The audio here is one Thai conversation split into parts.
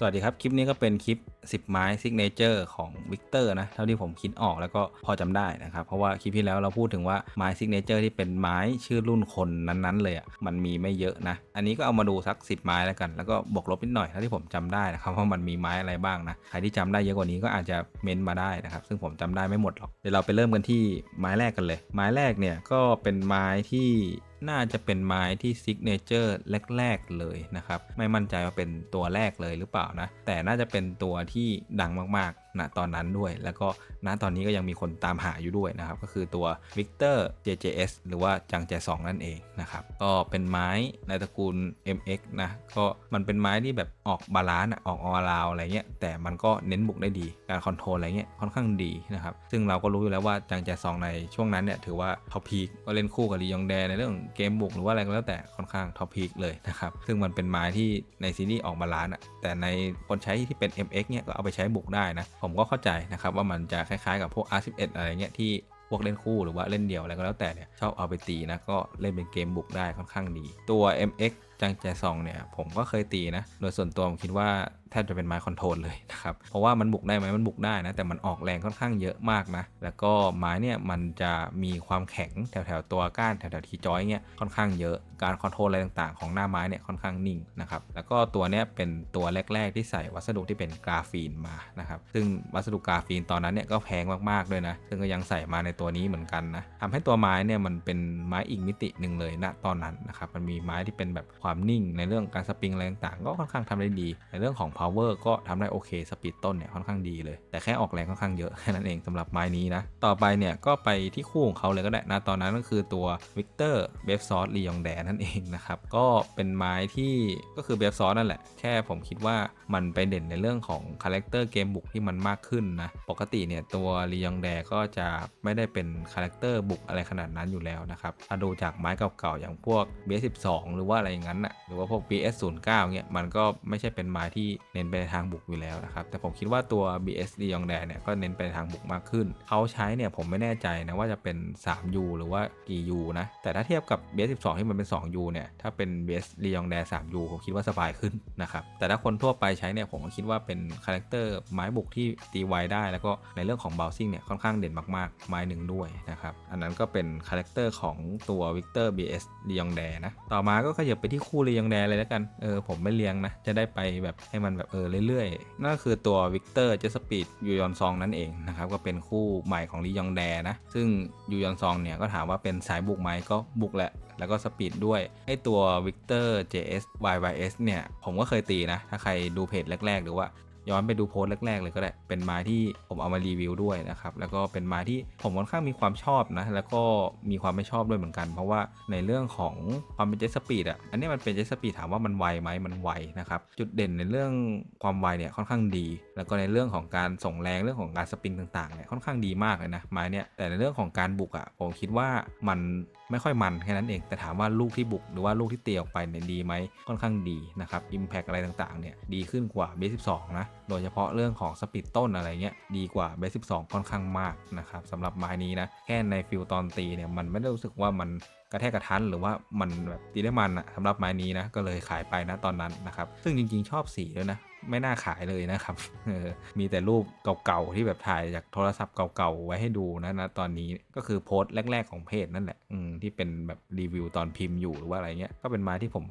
สวัสดีครับ คลิปนี้ก็เป็นคลิป 10 ไม้ซิกเนเจอร์ของวิกเตอร์นะเท่าที่ผมคิดออกแล้วก็พอจำได้นะครับ เพราะว่าคลิปที่แล้วเราพูดถึงว่าไม้ซิกเนเจอร์ที่เป็นไม้ชื่อรุ่นคนนั้นๆ เลยอะ่ะมันมีไม่เยอะนะ อันนี้ก็เอามาดูสัก 10 ไม้แล้วกัน แล้วก็บวกลบนิดหน่อยเท่าที่ผมจำได้นะครับว่ามันมีไม้อะไรบ้างนะใครที่จำได้เยอะกว่านี้ก็อาจจะเมนต์มาได้นะครับซึ่งผมจำได้ไม่หมดหรอกเดี๋ยวเราไปเริ่มกันที่ไม้แรกกันเลย ไม้แรกเนี่ยก็เป็นไม้ที่น่าจะเป็นไม้ที่ซิกเนเจอร์แรก ๆ เลยนะครับ ไม่มั่นใจว่าเป็นตัวแรกเลยหรือเปล่านะ แต่น่าจะเป็นตัวที่ดังมากๆ ณตอนนั้นด้วย แล้วก็ณตอนนี้ก็ยังมีคนตามหาอยู่ด้วยนะครับ ก็คือตัว Victor JJS หรือว่าจังแจซองนั่นเองนะครับ ก็เป็นไม้ในตระกูล MX นะ ก็มันเป็นไม้ที่แบบออกบาลานซ์อะออกออราวอะไรเงี้ย แต่มันก็เน้นบุกได้ดี การคอนโทรลอะไรเงี้ยค่อนข้างดีนะครับ ซึ่งเราก็รู้อยู่แล้วว่าจังแจซองในช่วงนั้นเนี่ยถือว่าท็อปพีคก็เล่นคู่กับลียองแดในเรื่องเกมบุกหรือว่าอะไรก็แล้วแต่ค่อนข้างท็อปพีคเลยนะครับ ซึ่งมันเป็นไม้ที่ในซีรีส์ออกบาลานซ์อะแต่ในคนใช้ที่เป็น MX เนี่ยก็เอาไปใช้บุกได้นะผมก็เข้าใจนะครับว่ามันจะคล้ายๆกับพวก R11 อะไรเงี้ยที่พวกเล่นคู่หรือว่าเล่นเดี่ยวอะไรก็แล้วแต่เนี่ยชอบเอาไปตีนะก็เล่นเป็นเกมบุกได้ค่อนข้างดี ตัว MX จังแจซองเนี่ยผมก็เคยตีนะ โดยส่วนตัวผมคิดว่าแทบจะเป็นไม้คอนโทรลเลยนะครับ เพราะว่ามันบุกได้ไหมมันบุกได้นะ แต่มันออกแรงค่อนข้างเยอะมากนะ แล้วก็ไม้เนี่ยมันจะมีความแข็งแถวๆตัวก้านแถวๆทีจอยเงี้ยค่อนข้างเยอะ การคอนโทรลอะไรต่างๆ ของหน้าไม้เนี่ยค่อนข้างนิ่งนะครับ แล้วก็ตัวเนี้ยเป็นตัวแรก ๆ ที่ใส่วัสดุที่เป็นกราฟีนมานะครับ ซึ่งวัสดุกราฟีนตอนนั้นเนี่ยก็แพงมากๆด้วยนะ ซึ่งก็ยังใส่มาในตัวนี้เหมือนกันนะทำให้ตัวไม้เนี่ยมันเป็นไม้อีกมิติหนึ่งเลยณตอนนั้นนะครับ มันมีไม้ที่เป็นแบบความนิ่งในเรื่องการสปริงอะไรต่างๆ ก็ค่อนข้างทำได้ดี ในเรื่องของ power ก็ทำได้โอเคสปีดต้นเนี่ยค่อนข้างดีเลย แต่แค่ออกแรงค่อนข้างเยอะแค่นั้นเองสำหรับไม้นี้นะ ต่อไปเนี่ยก็ไปที่คู่ของเขาเลยก็ได้นะตอนนั้นก็คือตัว Victor b e f s o r ลียองแดนั่นเองนะครับก็เป็นไม้ที่ก็คือ b e f s o r นั่นแหละ แค่ผมคิดว่ามันไปเด่นในเรื่องของคาแรคเตอร์เกมบุกที่มันมากขึ้นนะปกติเนี่ยตัวลียองแดก็จะไม่ได้เป็นคาแรคเตอร์บุกอะไรขนาดนั้นอยู่แล้วนะครับถ้าดูจากไม้เก่าๆอย่างพวก BS12 หรือว่าอะไรอย่างนั้นนะหรือว่าพวก BS09 เนี่ยมันก็ไม่ใช่เป็นไม้ที่เน้นไปทางบุกอยู่แล้วนะครับ แต่ผมคิดว่าตัว BS ลียองแดเนี่ยก็เน้นไปทางบุกมากขึ้น เขาใช้เนี่ยผมไม่แน่ใจนะว่าจะเป็น 3U หรือว่ากี่ U นะ แต่ถ้าเทียบกับ BS12 ที่มันเป็น 2U เนี่ยถ้าเป็น BS ลียองแด 3U ผมคิดว่าสบายขึ้นนะครับแต่ถ้าคนทั่วไปใช้เนี่ยผมก็คิดว่าเป็นคาแรคเตอร์ไม้บุกที่ตีไวได้ แล้วก็ในเรื่องของ bouncing เนี่ยค่อนข้างเด่นมากๆ ไม้หนึ่งด้วยนะครับอันนั้นก็เป็นคาแรคเตอร์ของตัว Victor BS ลียองแดนะต่อมาก็ขยับไปที่คู่ลียองแดเลยแล้วกัน เออผมไม่เลี้ยงนะ จะได้ไปแบบให้มันแบบเออเรื่อยๆ นั่นก็คือตัววิกเตอร์เจสปีดยูยอนซองนั่นเองนะครับก็เป็นคู่ใหม่ของลียองแดนะ ซึ่งยูยอนซองเนี่ยก็ถามว่าเป็นสายบุกไหมก็บุกแหละแล้วก็สปีดด้วยไอตัว Victor JS YYS เนี่ย ผมก็เคยตีนะ ถ้าใครดูเพจแรก ๆ หรือว่า ย้อนไปดูโพสต์แรกๆเลยก็ได้ เป็นไม้ที่ผมเอามารีวิวด้วยนะครับ แล้วก็เป็นไม้ที่ผมค่อนข้างมีความชอบนะ แล้วก็มีความไม่ชอบด้วยเหมือนกัน เพราะว่าในเรื่องของความเป็นเจสปีดอะ อันนี้มันเป็นเจสปีดถามว่ามันไวไหมมันไวนะครับ จุดเด่นในเรื่องความไวเนี่ยค่อนข้างดี แล้วก็ในเรื่องของการส่งแรงเรื่องของการสปริงต่างๆเนี่ยค่อนข้างดีมากเลยนะไม้เนี่ย แต่ในเรื่องของการบุกอะผมคิดว่ามันไม่ค่อยมันแค่นั้นเอง แต่ถามว่าลูกที่บุกหรือว่าลูกที่เตีออกไปเนี่ยดีไหมค่อนข้างดีนะครับอิมแพกอะไรต่างๆเนี่ยดีขึ้นกว่าเบส12นะโดยเฉพาะเรื่องของสปีดต้นอะไรเงี้ยดีกว่าเบส12ค่อนข้างมากนะครับสำหรับไม้นี้นะแค่ในฟิลตอนตีเนี่ยมันไม่ได้รู้สึกว่ามันกระแทกกระทันหรือว่ามันแบบตีได้มันอะสำหรับไม้นี้นะก็เลยขายไปนะตอนนั้นนะครับซึ่งจริงๆชอบสีด้วยนะ ไม่น่าขายเลยนะครับมีแต่รูปเก่าๆที่แบบถ่ายจากโทรศัพท์เก่าๆไว้ให้ดูนะนะตอนนี้ก็คือโพสต์แรก ๆของเพจนั่นแหละที่เป็นแบบรีวิวตอนพิมพ์อยู่หรือว่าอะไรเงี้ยก็เป็นไม้ที่ผม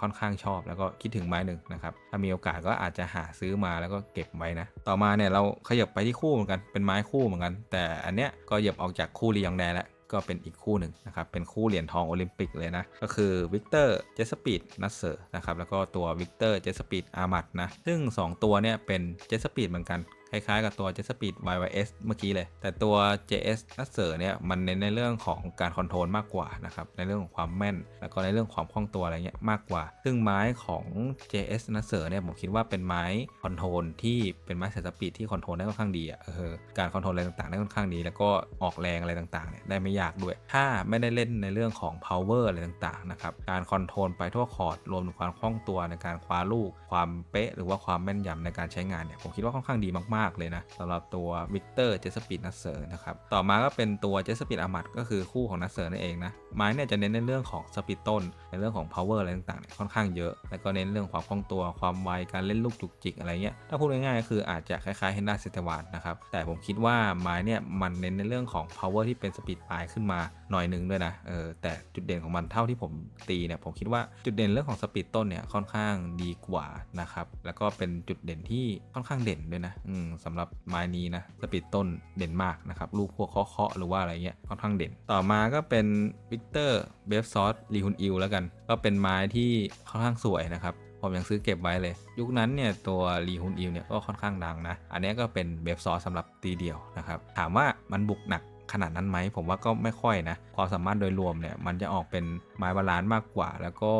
ค่อนข้างชอบแล้วก็คิดถึงไม้หนึ่งนะครับถ้ามีโอกาสก็อาจจะหาซื้อมาแล้วก็เก็บไว้นะ ต่อมาเนี่ยเราขยับไปที่คู่เหมือนกันเป็นไม้คู่เหมือนกัน แต่อันเนี้ยก็หยับออกจากคู่ลียองแดแล้ว ก็เป็นอีกคู่หนึ่งนะครับ เป็นคู่เหรียญทองโอลิมปิกเลยนะ ก็คือวิกเตอร์เจสปีดนัสเซอร์นะครับ แล้วก็ตัววิกเตอร์เจสปีดอามัดนะ ซึ่ง 2 ตัวเนี่ยเป็นเจสปีดเหมือนกัน คล้ายๆ กับตัว Jet Speed YYS เมื่อกี้เลย แต่ตัว JS a s s e r เนี่ยมันเน้นในเรื่องของการคอนโทรลมากกว่านะครับ ในเรื่องของความแม่น แล้วก็ในเรื่องความคล่องตัวอะไรเงี้ยมากกว่า ซึ่งไม้ของ JS a s s e r เนี่ยผมคิดว่าเป็นไม้คอนโทรลที่เป็นไม้สายสปีดที่คอนโทรลได้ค่อนข้างดีอะเออการคอนโทรลอะไรต่างๆได้ค่อนข้างดี แล้วก็ออกแรงอะไรต่างๆเนี่ยได้ไม่ยากด้วย ถ้าไม่ได้เล่นในเรื่องของ power อะไรต่างๆนะครับการคอนโทรลไปทั่วคอร์ดรวมถึงความคล่องตัวในการคว้าลูก ความเป๊ะ หรือว่าความแม่นยำในการใช้งานเนี่ยผมคิดว่าค่อนข้างดีมากเลยนะสำหรับตัววิกเตอร์เจสปีดนัสเซอร์นะครับต่อมาก็เป็นตัวเจสปีดอามัดก็คือคู่ของนัสเซอร์นั่นเองนะไม้เนี่ยจะเน้นในเรื่องของสปีดต้นในเรื่องของ power อะไรต่างๆเนี่ยค่อนข้างเยอะ แล้วก็เน้นเรื่องความคล่องตัวความไวการเล่นลูกจุกจิกอะไรเงี้ยถ้าพูดง่ายๆก็คืออาจจะคล้ายๆเฮนด้าเซตวานนะครับแต่ผมคิดว่าไม้เนี่ยมันเน้นในเรื่องของ power ที่เป็นสปีดปลายขึ้นมาหน่อยหนึงด้วยนะเออแต่จุดเด่นของมันเท่าที่ผมตีเนี่ยผมคิดว่าจุดเด่นเรื่องของสปีดต้นเนี่ยค่อนข้างดีกว่านะครับแล้วก็เป็นจุดเด่นที่ค่อนข้างเด่นด้วยนะอืมสำหรับไม้นี้นะสปีดต้นเด่นมากนะครับลูกพวกเคาะๆหรือว่าอะไรเงี้ยค่อนข้างเด่น ต่อมาก็เป็นวิกเตอร์เบฟซอสรีฮุนอิลแล้วกัน ก็เป็นไม้ที่ค่อนข้างสวยนะครับผมยังซื้อเก็บไว้เลย ยุคนั้นเนี่ยตัวรีฮุนอิลเนี่ยก็ค่อนข้างดังนะ อันนี้ก็เป็นเบฟซอสสำหรับตีเดี่ยวนะครับ ถามว่ามันบุกหนัก ขนาดนั้นไหมผมว่าก็ไม่ค่อยนะความสามารถโดยรวมเนี่ยมันจะออกเป็นไม้บาลานซ์มากกว่า แล้วก็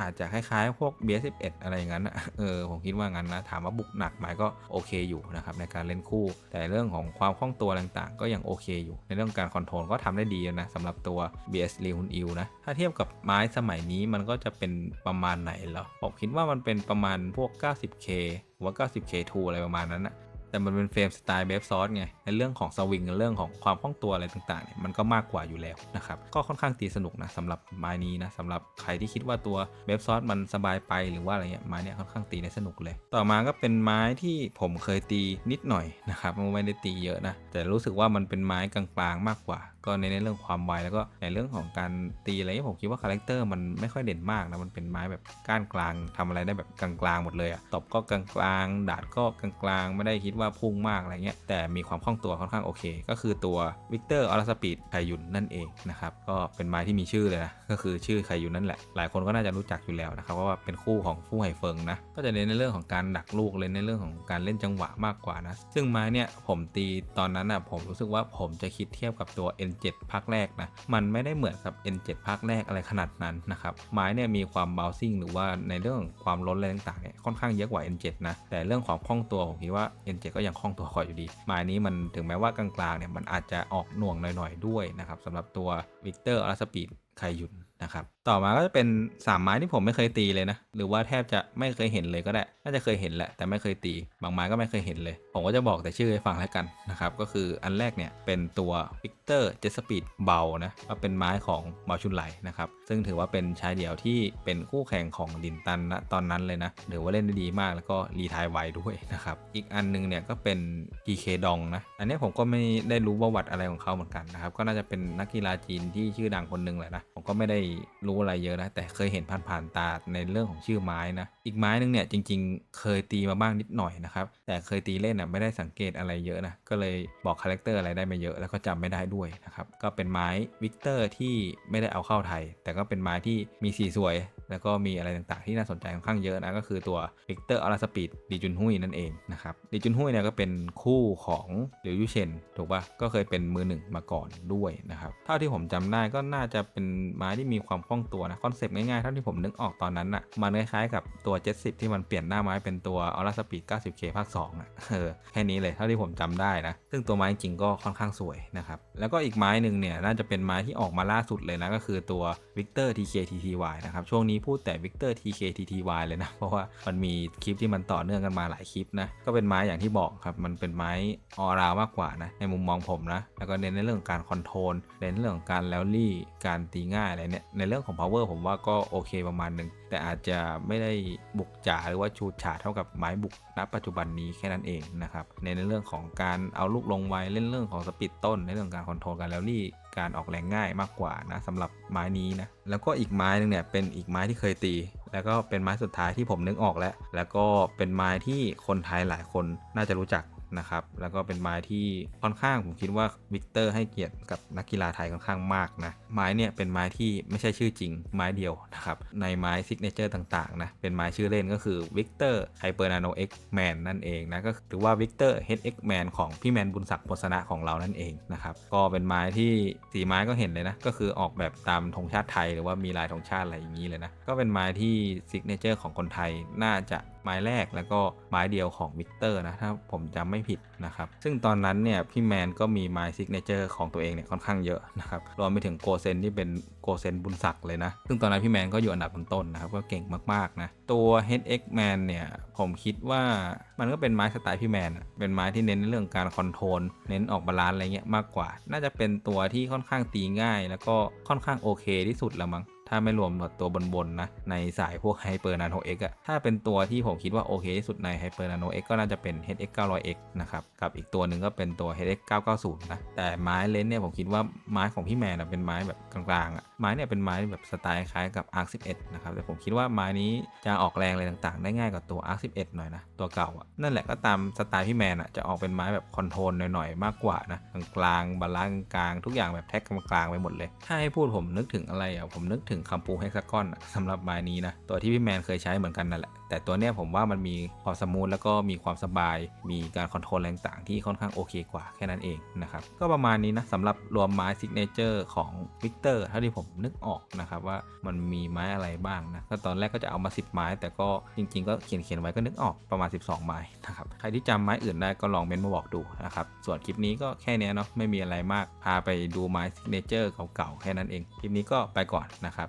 อาจจะคล้ายๆพวก BS11 อะไรอย่างนั้นเออผมคิดว่างั้นนะถามว่าบุกหนักไหมก็โอเคอยู่นะครับในการเล่นคู่ แต่เรื่องของความคล่องตัวต่างๆ ก็ยังโอเคอยู่ ในเรื่องการคอนโทรลก็ทำได้ดีนะสำหรับตัว BS รีฮุนอิลนะถ้าเทียบกับไม้สมัยนี้มันก็จะเป็นประมาณไหนเหรอผมคิดว่ามันเป็นประมาณพวก 90K หรือว่า 90K2 อะไรประมาณนั้นนะ แต่มันเป็นเฟรมสไตล์เบฟซอสไง ในเรื่องของสวิงในเรื่องของความคล่องตัวอะไรต่างๆเนี่ยมันก็มากกว่าอยู่แล้วนะครับ ก็ค่อนข้างตีสนุกนะสำหรับไม้นี้นะสำหรับใครที่คิดว่าตัวเบฟซอสมันสบายไปหรือว่าอะไรเงี้ยไม้เนี่ยค่อนข้างตีได้สนุกเลย ต่อมาก็เป็นไม้ที่ผมเคยตีนิดหน่อยนะครับไม่ได้ตีเยอะนะแต่รู้สึกว่ามันเป็นไม้กลางๆมากกว่าก็ในเรื่องความไวแล้วก็ในเรื่องของการตีอะไรผมคิดว่าคาแรคเตอร์มันไม่ค่อยเด่นมากนะมันเป็นไม้แบบก้านกลางทำอะไรได้แบบกลางๆหมดเลยอะตบก็กลางๆดาดก็กลางๆ ไม่ได้คิดว่าพุ่งมากอะไรเงี้ยแต่มีความคล่องตัวค่อนข้างโอเค ก็คือตัววิกเตอร์ออลสปีดไคยุนนั่นเองนะครับก็เป็นไม้ที่มีชื่อเลยนะก็คือชื่อไคยุนนั่นแหละหลายคนก็น่าจะรู้จักอยู่แล้วนะครับเพราะว่าเป็นคู่ของฟู่ไห่เฟิงนะก็จะเน้นในเรื่องของการดักลูกเล่นในเรื่องของการเล่นจังหวะมากกว่านะซึ่งไม้เนี่ยผมตีตอนนั้นอะผมรู้สึกว่าผมจะคิดเทียบกับตัว N7 ภาคแรกนะ มันไม่ได้เหมือนกับ N7 ภาคแรกอะไรขนาดนั้นนะครับ ไม้เนี่ยมีความบาลซิ่งหรือว่าในเรื่องความล้นอะไรต่างๆเนี่ยค่อนข้างเยอะกว่า N7 นะ แต่เรื่องของคล่องตัวผมคิดว่า N7 ก็ยังคล่องตัวกว่าอยู่ดี ไม้นี้มันถึงแม้ว่ากลางๆเนี่ยมันอาจจะออกหน่วงหน่อยๆด้วยนะครับสำหรับตัววิกเตอร์อลสปีดไคยุนนะครับต่อมาก็จะเป็น3ไม้ที่ผมไม่เคยตีเลยนะ หรือว่าแทบจะไม่เคยเห็นเลยก็ได้ น่าจะเคยเห็นแหละ แต่ไม่เคยตี บางไม้ก็ไม่เคยเห็นเลย ผมก็จะบอกแต่ชื่อให้ฟังแล้วกันนะครับ ก็คืออันแรกเนี่ยเป็นตัววิกเตอร์เจสปีดเบานะก็เป็นไม้ของเบาชุนไหลนะครับ ซึ่งถือว่าเป็นชายเดี่ยวที่เป็นคู่แข่งของดินตันนะตอนนั้นเลยนะหรือว่าเล่นได้ดีมากแล้วก็รีทายไวด้วยนะครับ อีกอันนึงเนี่ยก็เป็น PK ดองนะ อันนี้ผมก็ไม่ได้รู้ประวัติอะไรของเขาเหมือนกันนะครับ ก็น่าจะเป็นนักกีฬาจีนที่ชื่อดังคนนึงแหละนะ ผมก็ไม่ได้รู้อะไรเยอะนะแต่เคยเห็นผ่านๆตาในเรื่องของชื่อไม้นะอีกไม้นึงเนี่ยจริง ๆ เคยตีมาบ้างนิดหน่อยนะครับแต่เคยตีเล่นอะไม่ได้สังเกตอะไรเยอะนะก็เลยบอกคาแรคเตอร์อะไรได้ไม่เยอะแล้วก็จำไม่ได้ด้วยนะครับก็เป็นไม้วิกเตอร์ที่ไม่ได้เอาเข้าไทย แต่ก็เป็นไม้ที่มีสีสวย แล้วก็มีอะไรต่างๆที่น่าสนใจค่อนข้างเยอะนะก็คือตัววิกเตอร์อลาสปีดดีจุนฮุยนั่นเองนะครับดีจุนฮุยเนี่ยก็เป็นคู่ของหลิวยูเชนถูกปะก็เคยเป็นมือหนึ่งมาก่อนด้วยนะครับเท่าที่ผมจำได้ก็น่าจะเป็นไม้ที่มีความคล่องตัวนะคอนเซปต์ง่ายๆเท่าที่ผมนึกออกตอนนั้นน่ะมันคล้ายๆกับตัว 70 ที่มันเปลี่ยนหน้าไม้เป็นตัวออลาสปีด 90K ภาค2อะเออแค่นี้เลยเท่าที่ผมจำได้นะ ซึ่งตัวไม้จริงก็ค่อนข้างสวยนะครับ แล้วก็อีกไม้หนึ่งเนี่ยน่าจะเป็นไม้ที่ออกมาล่าสุดเลยนะ ก็คือตัว Victor TKTTY นะครับ ช่วงนี้พูดแต่ Victor TKTTY เลยนะ เพราะว่ามันมีคลิปที่มันต่อเนื่องกันมาหลายคลิปนะ ก็เป็นไม้อย่างที่บอกครับ มันเป็นไม้ออราวมากกว่านะ ในมุมมองผมนะ แล้วก็เน้นในเรื่องการคอนโทรลเน้นเรื่องของการแลลี่การตีง่ายอะไรเนี่ย ในเรื่องของ power ผมว่าก็โอเคประมาณหนึง แต่อาจจะไม่ได้บุกจ๋าหรือว่าชูฉาเท่ากับไม้บุกณปัจจุบันนี้แค่นั้นเองนะครับในเรื่องของการเอาลูกลงไวเล่นเรื่องของสปีดต้นในเรื่องของการคอนโทรลการแลลี่ การออกแรงง่ายมากกว่านะสำหรับไม้นี้นะแล้วก็อีกไม้นึงเนี่ยเป็นอีกไม้ที่เคยตี แล้วก็เป็นไม้สุดท้ายที่ผมนึกออกแล้ว แล้วก็เป็นไม้ที่คนไทยหลายคนน่าจะรู้จัก นะครับแล้วก็เป็นไม้ที่ค่อนข้างผมคิดว่าวิกเตอร์ให้เกียรติกับนักกีฬาไทยค่อนข้างมากนะไม้เนี่ยเป็นไม้ที่ไม่ใช่ชื่อจริงไม้เดียวนะครับในไม้ซิกเนเจอร์ต่างๆนะเป็นไม้ชื่อเล่นก็คือวิกเตอร์ไฮเปอร์นาโนเอ็กแมนนั่นเองนะก็หรือว่าวิกเตอร์เฮดเอ็กแมนของพี่แมนบุญศักดิ์พสนะของเรานั่นเองนะครับก็เป็นไม้ที่สีไม้ก็เห็นเลยนะก็คือออกแบบตามธงชาติไทย หรือว่ามีลายธงชาติอะไรอย่างนี้เลยนะก็เป็นไม้ที่ซิกเนเจอร์ของคนไทยน่าจะไม้แรกแล้วก็ไม้เดียวของวิกเตอร์นะถ้าผมจำไม่ผิดนะครับ ซึ่งตอนนั้นเนี่ยพี่แมนก็มีไม้ซิกเนเจอร์ของตัวเองเนี่ยค่อนข้างเยอะนะครับรวมไปถึงโกเซนที่เป็นโกเซนบุญศักดิ์เลยนะ ซึ่งตอนนั้นพี่แมนก็อยู่อันดับต้นๆนะครับก็เก่งมากๆนะตัว HX Man เนี่ยผมคิดว่ามันก็เป็นไม้สไตล์พี่แมนเป็นไม้ที่เน้นในเรื่องการคอนโทรลเน้นออกบาลานซ์อะไรเงี้ยมากกว่า น่าจะเป็นตัวที่ค่อนข้างตีง่าย แล้วก็ค่อนข้างโอเคที่สุดแล้วมั้ง ถ้าไม่รวมตัวบนๆนะ ในสายพวก Hyper Nano X อะถ้าเป็นตัวที่ผมคิดว่าโอเคที่สุดใน Hyper Nano X ก็น่าจะเป็น HX 900X นะครับ กับอีกตัวหนึ่งก็เป็นตัว HX 990นะ แต่ไม้เลนส์เนี่ยผมคิดว่าไม้ของพี่แมนะเป็นไม้แบบกลางๆอะไม้เนี่ยเป็นไม้แบบสไตล์คล้ายกับ Arc 11นะครับ แต่ผมคิดว่าไม้นี้จะออกแรงอะไรต่างๆ ได้ง่ายกว่าตัว Arc 11หน่อยนะ ตัวเก่าอะนั่นแหละก็ตามสไตล์พี่แมนอะจะออกเป็นไม้แบบคอนโทรลหน่อยๆมากกว่านะกลางๆบาลานซ์กลางทุกอย่างแบบแท็กกลางๆไปหมดเลย ถ้าให้พูดผมนึกถึงอะไรอะผมนึกถึงคัมปูเฮกซากอนสำหรับไม้นี้นะ ตัวที่พี่แมนเคยใช้เหมือนกันนั่นแหละ แต่ตัวเนี้ยผมว่ามันมีความสมูทแล้วก็มีความสบาย มีการคอนโทรลอะไรต่างที่ค่อนข้างโอเคกว่าแค่นั้นเองนะครับ ก็ประมาณนี้นะสำหรับรวมไม้ซิกเนเจอร์ของวิกเตอร์เท่าที่ผมนึกออกนะครับว่ามันมีไม้อะไรบ้างนะก็ตอนแรกก็จะเอามา 10 ไม้ แต่ก็จริง ๆ ก็เขียนเขียนๆไว้ก็นึกออกประมาณ 12 ไม้นะครับใครที่จำไม้อื่นได้ก็ลองเม้นมาบอกดูนะครับส่วนคลิปนี้ก็แค่เนี้ยเนาะไม่มีอะไรมากพาไปดูไม้ซิกเนเจอร์เก่าๆแค่นั้นเองคลิปนี้ก็ไปก่อนนะครับ